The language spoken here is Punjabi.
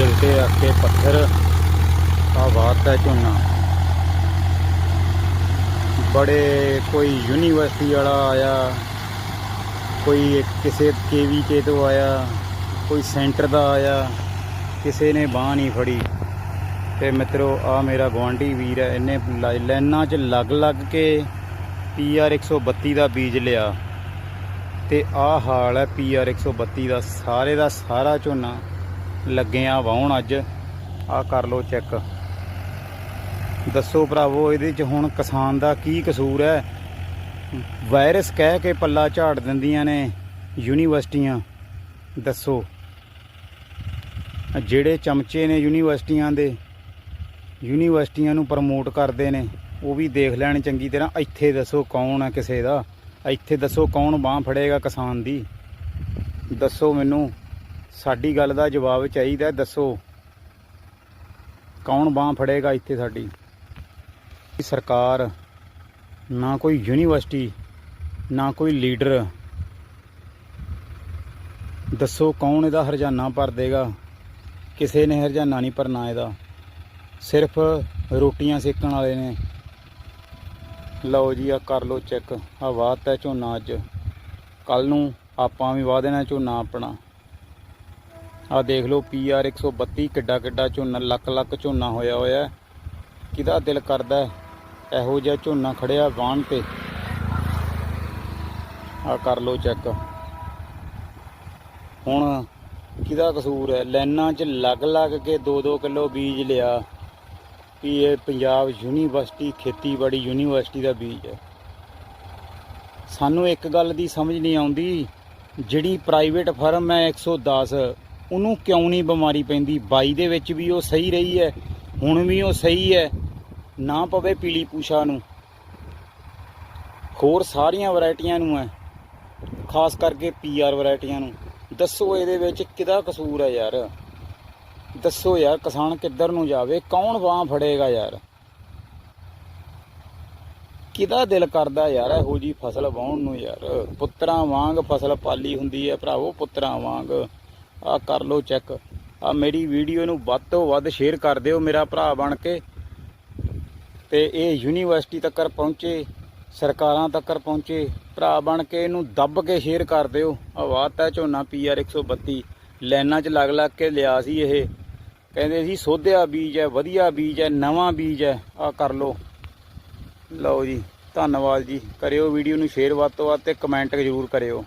ਦਿਲ ਤੇ ਰੱਖ ਕੇ ਪੱਥਰ ਆ ਬਾਤ ਹੈ ਝੋਨਾ। ਬੜੇ ਕੋਈ ਯੂਨੀਵਰਸਿਟੀ ਵਾਲਾ ਆਇਆ, ਕੋਈ ਇੱਕ ਕਿਸੇ ਕੇਵੀਕੇ ਤੋਂ ਆਇਆ, ਕੋਈ ਸੈਂਟਰ ਦਾ ਆਇਆ, ਕਿਸੇ ਨੇ ਬਾਹ ਨਹੀਂ ਫੜੀ। ਤੇ ਮਿੱਤਰੋ ਆ ਮੇਰਾ ਗਵਾਂਢੀ ਵੀਰ ਹੈ, ਇਹਨੇ ਲ- ਲਾਈਨਾਂ 'ਚ ਲੱਗ ਲੱਗ ਕੇ ਪੀਆਰ 132 ਦਾ ਬੀਜ ਲਿਆ। ਤੇ ਆ ਹਾਲ ਹੈ ਪੀਆਰ 132 ਦਾ, ਸਾਰੇ ਦਾ ਸਾਰਾ ਝੋਨਾ। ਲੱਗਿਆ ਵਾਉਣ ਅੱਜ। ਆ ਕਰ ਲੋ ਚੈੱਕ। ਦੱਸੋ ਭਰਾਵੋ, ਇਹਦੇ 'ਚ ਹੁਣ ਕਿਸਾਨ ਦਾ ਕੀ ਕਸੂਰ ਹੈ? ਵਾਇਰਸ ਕਹਿ ਕੇ ਪੱਲਾ ਝਾੜ ਦਿੰਦੀਆਂ ਨੇ ਯੂਨੀਵਰਸਿਟੀਆਂ। ਦੱਸੋ। ਜਿਹੜੇ ਚਮਚੇ ਨੇ ਯੂਨੀਵਰਸਿਟੀਆਂ ਦੇ, ਯੂਨੀਵਰਸਿਟੀਆਂ ਨੂੰ ਪ੍ਰਮੋਟ ਕਰਦੇ ਨੇ, ਉਹ ਵੀ ਦੇਖ ਲੈਣ ਚੰਗੀ ਤਰ੍ਹਾਂ। ਇੱਥੇ ਦੱਸੋ ਕੌਣ ਹੈ ਕਿਸੇ ਦਾ? ਇੱਥੇ ਦੱਸੋ ਕੌਣ ਬਾਹ ਫੜੇਗਾ ਕਿਸਾਨ ਦੀ? ਦੱਸੋ ਮੈਨੂੰ। ਸਾਡੀ ਗੱਲ ਦਾ ਜਵਾਬ ਚਾਹੀਦਾ ਦੱਸੋ। ਕੌਣ ਬਾਹ ਫੜੇਗਾ ਇੱਥੇ ਸਾਡੀ? ਸਰਕਾਰ, ਨਾ ਕੋਈ ਯੂਨੀਵਰਸਿਟੀ, ਨਾ ਕੋਈ ਲੀਡਰ। ਦੱਸੋ ਕੌਣ ਇਹਦਾ ਹਰਜਾਨਾ ਭਰ ਦੇਗਾ? ਕਿਸੇ ਨੇ ਹਰਜਾਨਾ ਨਹੀਂ ਭਰਨਾ ਇਹਦਾ। ਸਿਰਫ ਰੋਟੀਆਂ ਸੇਕਣ ਵਾਲੇ ਨੇ। ਲਓ ਜੀ ਆ ਕਰ ਲਓ ਚੈੱਕ। ਆ ਵਾਤ ਹੈ ਝੋਨਾ ਅੱਜ। ਕੱਲ ਨੂੰ ਆਪਾਂ ਵੀ ਵਾਹ ਦੇਣਾ ਝੋਨਾ ਆਪਣਾ। ਆ ਦੇਖ ਲਓ ਪੀਆਰ 132 ਕਿੱਡਾ ਕਿੱਡਾ ਝੋਨਾ, ਲੱਖ ਲੱਖ ਝੋਨਾ ਹੋਇਆ ਹੋਇਆ ਕਿਹਦਾ ਦਿਲ ਕਰਦਾ ਇਹੋ ਜਿਹਾ ਝੋਨਾ ਖੜਿਆ ਵਾਹਣ ਤੇ। ਆ ਕਰ ਲਓ ਚੈੱਕ ਹੁਣ ਕਿਹਦਾ ਕਸੂਰ ਹੈ? ਲਾਈਨਾਂ 'ਚ ਲੱਗ ਲੱਗ ਕੇ 2-2 ਕਿਲੋ ਬੀਜ ਲਿਆ। ਵੀ ਇਹ ਪੰਜਾਬ ਯੂਨੀਵਰਸਿਟੀ, ਖੇਤੀਬਾੜੀ ਯੂਨੀਵਰਸਿਟੀ ਦਾ ਬੀਜ ਹੈ। ਸਾਨੂੰ ਇੱਕ ਗੱਲ ਦੀ ਸਮਝ ਨਹੀਂ ਆਉਂਦੀ। ਜਿਹੜੀ ਪ੍ਰਾਈਵੇਟ ਫਰਮ ਹੈ 110 ਉਹਨੂੰ ਕਿਉਂ ਨਹੀਂ ਬਿਮਾਰੀ ਪੈਂਦੀ? 22 ਦੇ ਵਿੱਚ ਵੀ ਉਹ ਸਹੀ ਰਹੀ ਹੈ, ਹੁਣ ਵੀ ਉਹ ਸਹੀ ਹੈ, ਨਾ ਪਵੇ ਪੀਲੀ ਪੂਛਾ ਨੂੰ। ਹੋਰ ਸਾਰੀਆਂ ਵੈਰਾਈਟੀਆਂ ਨੂੰ ਹੈ, ਖਾਸ ਕਰਕੇ ਪੀਆਰ ਵੈਰਾਈਟੀਆਂ ਨੂੰ। ਦੱਸੋ ਇਹਦੇ ਵਿੱਚ ਕਿਹਦਾ ਕਸੂਰ ਹੈ ਯਾਰ? ਦੱਸੋ ਯਾਰ, ਕਿਸਾਨ ਕਿੱਧਰ ਨੂੰ ਜਾਵੇ, ਕੌਣ ਬਾਹ ਫੜੇਗਾ ਯਾਰ? ਕਿਹਦਾ ਦਿਲ ਕਰਦਾ ਯਾਰ ਇਹੋ ਜੀ ਫਸਲ ਵਾਹੁਣ ਨੂੰ ਯਾਰ? ਪੁੱਤਰਾਂ ਵਾਂਗ ਫਸਲ ਪਾਲੀ ਹੁੰਦੀ ਹੈ ਭਰਾਵੋ, ਪੁੱਤਰਾਂ ਵਾਂਗ। ਆ ਕਰ ਲੋ ਚੈੱਕ ਆ ਮੇਰੀ ਵੀਡੀਓ ਨੂੰ ਵੱਧ ਤੋਂ ਵੱਧ ਸ਼ੇਅਰ ਕਰ ਦਿਓ ਮੇਰਾ ਭਰਾ ਬਣ ਕੇ। ਤੇ ਇਹ ਯੂਨੀਵਰਸਿਟੀ ਤੱਕ ਪਹੁੰਚੇ, ਸਰਕਾਰਾਂ ਤੱਕ ਪਹੁੰਚੇ। ਭਰਾ ਬਣ ਕੇ ਇਹਨੂੰ ਦੱਬ ਕੇ ਸ਼ੇਅਰ ਕਰ ਦਿਓ। ਆਵਾਜ਼ ਹੈ ਝੋਨਾ ਪੀਆਰ 132 ਲਾਈਨਾਂ 'ਚ ਲੱਗ ਲੱਗ ਕੇ ਲਿਆ ਸੀ ਇਹ। ਕਹਿੰਦੇ ਸੀ ਸੋਧਿਆ ਬੀਜ ਹੈ, ਵਧੀਆ ਬੀਜ ਹੈ, ਨਵਾਂ ਬੀਜ ਹੈ। ਆ ਕਰ ਲਓ। ਲਓ ਜੀ, ਧੰਨਵਾਦ ਜੀ। ਕਰਿਓ ਵੀਡੀਓ ਨੂੰ ਸ਼ੇਅਰ ਵੱਧ ਤੋਂ ਵੱਧ ਤੇ ਕਮੈਂਟ ਜ਼ਰੂਰ ਕਰਿਓ।